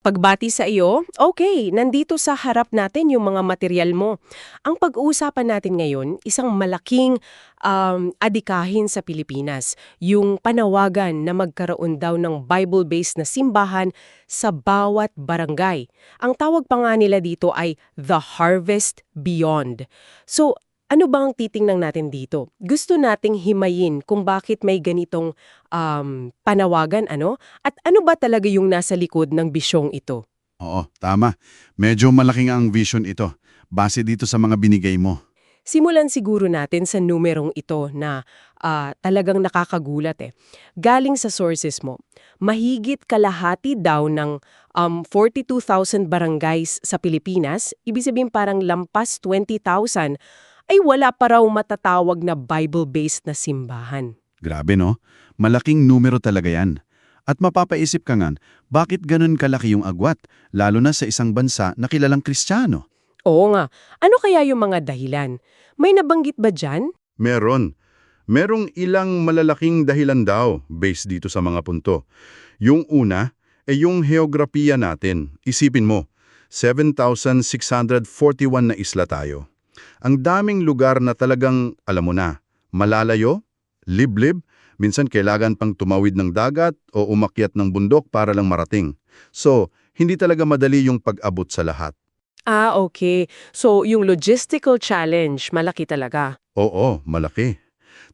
Pagbati sa iyo, okay, nandito sa harap natin yung mga material mo. Ang pag-uusapan natin ngayon, isang malaking um, adikahin sa Pilipinas, yung panawagan na magkaroon daw ng Bible-based na simbahan sa bawat barangay. Ang tawag pa nga nila dito ay The Harvest Beyond. So, ano ba ang titingnan natin dito? Gusto nating himayin kung bakit may ganitong um, panawagan, ano? At ano ba talaga yung nasa likod ng bisyong ito? Oo, tama. Medyo malaking ang vision ito. Base dito sa mga binigay mo. Simulan siguro natin sa numerong ito na ah, talagang nakakagulat eh. Galing sa sources mo, mahigit kalahati daw ng um, 42,000 barangays sa Pilipinas, ibig sabihin parang lampas 20,000, ay wala pa raw matatawag na Bible-based na simbahan. Grabe no? Malaking numero talaga yan. At mapapaisip ka nga, bakit ganun kalaki yung agwat, lalo na sa isang bansa na kilalang kristyano? Oo nga, ano kaya yung mga dahilan? May nabanggit ba dyan? Meron. Merong ilang malalaking dahilan daw based dito sa mga punto. Yung una, ay yung heograpiya natin. Isipin mo, 7,641 na isla tayo. Ang daming lugar na talagang, alam mo na, malalayo, liblib, minsan kailangan pang tumawid ng dagat o umakyat ng bundok para lang marating. So, hindi talaga madali yung pag-abot sa lahat. Ah, okay. So, yung logistical challenge, malaki talaga. Oo, malaki.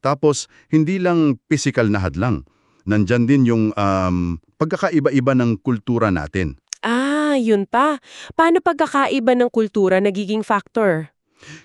Tapos, hindi lang physical na hadlang. Nandyan din yung um, pagkakaiba-iba ng kultura natin. Ah, yun pa. Paano pagkakaiba ng kultura nagiging factor?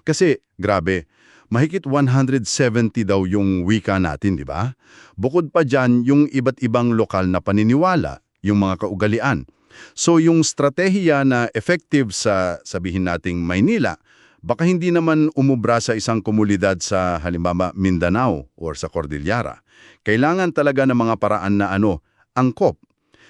Kasi, grabe, mahigit 170 daw yung wika natin, di ba? Bukod pa dyan, yung iba't ibang lokal na paniniwala, yung mga kaugalian. So, yung stratehiya na effective sa, sabihin nating Maynila, baka hindi naman umubra sa isang komunidad sa halimbawa Mindanao or sa Cordillera. Kailangan talaga ng mga paraan na ano, angkop,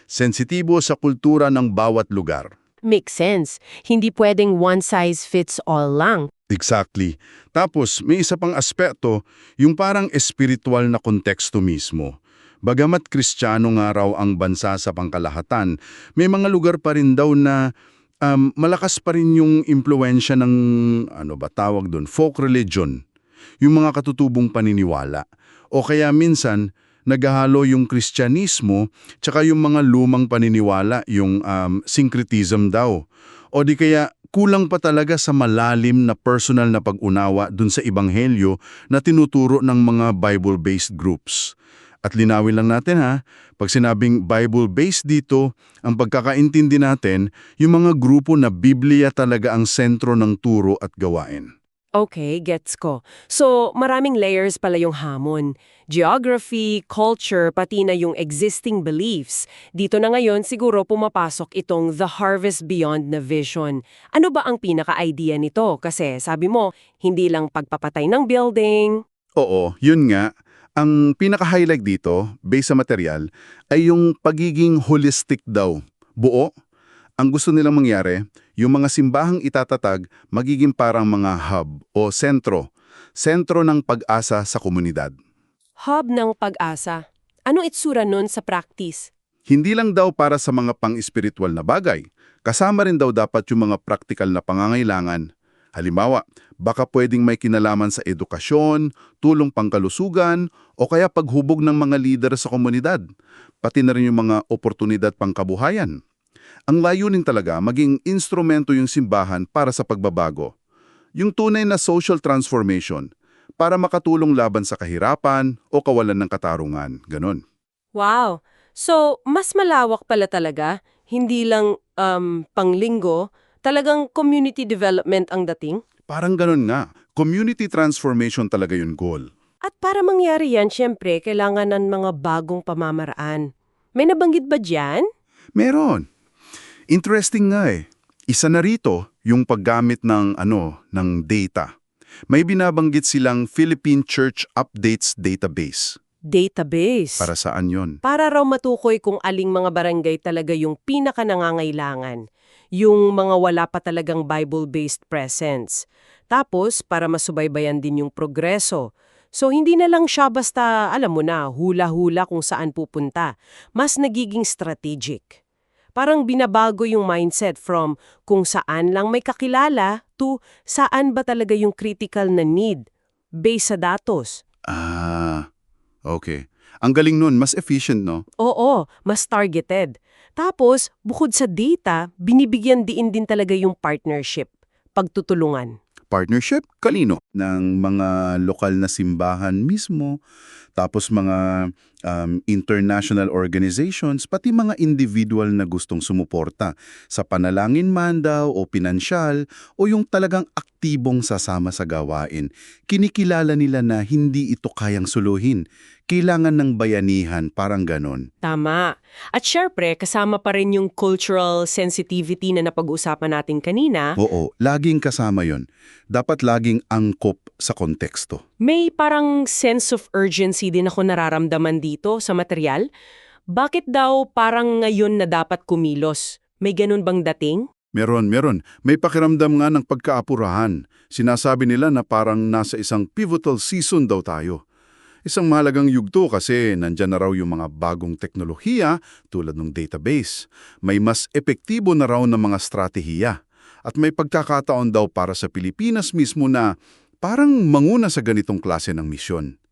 sensitibo sa kultura ng bawat lugar. Makes sense. Hindi pwedeng one size fits all lang. Exactly. Tapos, may isa pang aspeto, yung parang espiritual na konteksto mismo. Bagamat kristyano nga raw ang bansa sa pangkalahatan, may mga lugar pa rin daw na um, malakas pa rin yung impluensya ng, ano ba tawag doon, folk religion. Yung mga katutubong paniniwala. O kaya minsan, naghahalo yung kristyanismo tsaka yung mga lumang paniniwala, yung um, syncretism daw. O di kaya kulang pa talaga sa malalim na personal na pag-unawa dun sa ebanghelyo na tinuturo ng mga Bible-based groups. At linawin lang natin ha, pag sinabing Bible-based dito, ang pagkakaintindi natin, yung mga grupo na Biblia talaga ang sentro ng turo at gawain. Okay, gets ko. So, maraming layers pala yung hamon. Geography, culture, pati na yung existing beliefs. Dito na ngayon siguro pumapasok itong The Harvest Beyond na vision. Ano ba ang pinaka-idea nito? Kasi sabi mo, hindi lang pagpapatay ng building. Oo, yun nga. Ang pinaka-highlight dito, based sa material, ay yung pagiging holistic daw. Buo. Ang gusto nilang mangyari, yung mga simbahang itatatag magiging parang mga hub o sentro. Sentro ng pag-asa sa komunidad. Hub ng pag-asa. Anong itsura nun sa practice? Hindi lang daw para sa mga pang-espiritual na bagay. Kasama rin daw dapat yung mga praktikal na pangangailangan. Halimbawa, baka pwedeng may kinalaman sa edukasyon, tulong pangkalusugan, o kaya paghubog ng mga lider sa komunidad, pati na rin yung mga oportunidad pangkabuhayan. Ang layunin talaga maging instrumento yung simbahan para sa pagbabago. Yung tunay na social transformation para makatulong laban sa kahirapan o kawalan ng katarungan. Ganon. Wow! So, mas malawak pala talaga. Hindi lang um, panglinggo, talagang community development ang dating. Parang ganon nga. Community transformation talaga yung goal. At para mangyari yan, syempre, kailangan ng mga bagong pamamaraan. May nabanggit ba dyan? Meron. Interesting nga eh. Isa na rito yung paggamit ng ano, ng data. May binabanggit silang Philippine Church Updates Database. Database. Para saan yon? Para raw matukoy kung aling mga barangay talaga yung pinaka nangangailangan. Yung mga wala pa talagang Bible-based presence. Tapos, para masubaybayan din yung progreso. So, hindi na lang siya basta, alam mo na, hula-hula kung saan pupunta. Mas nagiging strategic. Parang binabago yung mindset from kung saan lang may kakilala to saan ba talaga yung critical na need based sa datos. Ah, okay. Ang galing nun, mas efficient, no? Oo, mas targeted. Tapos, bukod sa data, binibigyan diin din talaga yung partnership, pagtutulungan. Partnership? Kalino? Ng mga lokal na simbahan mismo, tapos mga um, international organizations, pati mga individual na gustong sumuporta sa panalangin man daw o pinansyal o yung talagang aktibong sasama sa gawain. Kinikilala nila na hindi ito kayang suluhin. Kailangan ng bayanihan, parang ganon. Tama. At syempre, kasama pa rin yung cultural sensitivity na napag-usapan natin kanina. Oo, laging kasama yon. Dapat laging angkop sa konteksto. May parang sense of urgency din ako nararamdaman dito sa material. Bakit daw parang ngayon na dapat kumilos? May ganun bang dating? Meron, meron. May pakiramdam nga ng pagkaapurahan. Sinasabi nila na parang nasa isang pivotal season daw tayo. Isang mahalagang yugto kasi nandyan na raw yung mga bagong teknolohiya tulad ng database. May mas epektibo na raw ng mga strategiya. At may pagkakataon daw para sa Pilipinas mismo na parang manguna sa ganitong klase ng misyon.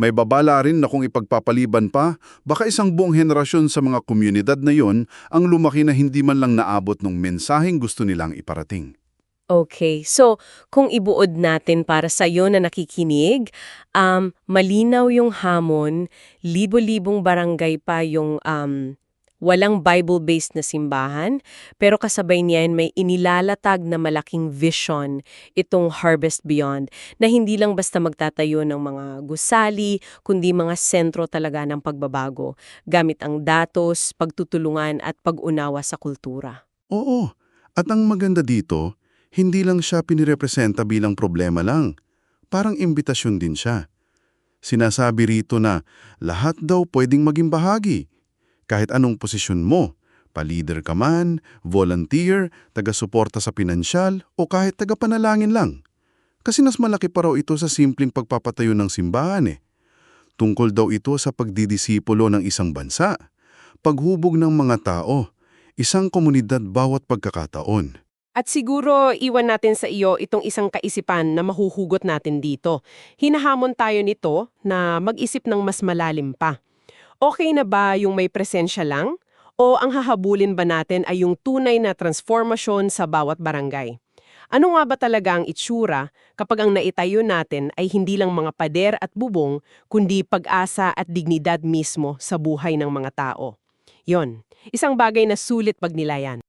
May babala rin na kung ipagpapaliban pa, baka isang buong henerasyon sa mga komunidad na yon ang lumaki na hindi man lang naabot ng mensaheng gusto nilang iparating. Okay, so kung ibuod natin para sa iyo na nakikinig, um, malinaw yung hamon, libo-libong barangay pa yung um, walang Bible-based na simbahan, pero kasabay niyan may inilalatag na malaking vision itong Harvest Beyond na hindi lang basta magtatayo ng mga gusali, kundi mga sentro talaga ng pagbabago, gamit ang datos, pagtutulungan at pag-unawa sa kultura. Oo, at ang maganda dito, hindi lang siya pinirepresenta bilang problema lang. Parang imbitasyon din siya. Sinasabi rito na lahat daw pwedeng maging bahagi. Kahit anong posisyon mo, palider ka man, volunteer, taga-suporta sa pinansyal, o kahit taga-panalangin lang. Kasi mas malaki pa raw ito sa simpleng pagpapatayo ng simbahan eh. Tungkol daw ito sa pagdidisipulo ng isang bansa, paghubog ng mga tao, isang komunidad bawat pagkakataon. At siguro iwan natin sa iyo itong isang kaisipan na mahuhugot natin dito. Hinahamon tayo nito na mag-isip ng mas malalim pa. Okay na ba yung may presensya lang? O ang hahabulin ba natin ay yung tunay na transformasyon sa bawat barangay? Ano nga ba talaga ang itsura kapag ang naitayo natin ay hindi lang mga pader at bubong, kundi pag-asa at dignidad mismo sa buhay ng mga tao? Yon, isang bagay na sulit pagnilayan.